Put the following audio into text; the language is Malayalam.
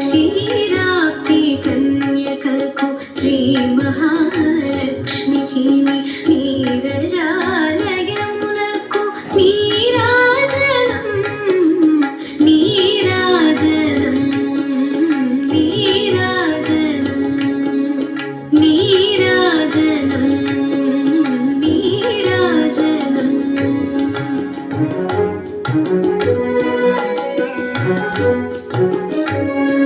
ക്ഷീരാബ്ധി കന്യകു ശ്രീ മഹാലക്ഷ്മിക്ക് നീരജാലയമുനക്കു നീരാജനം നീരാജനം നീരാജനം നീരാജനം നീരാജനം. Thank you.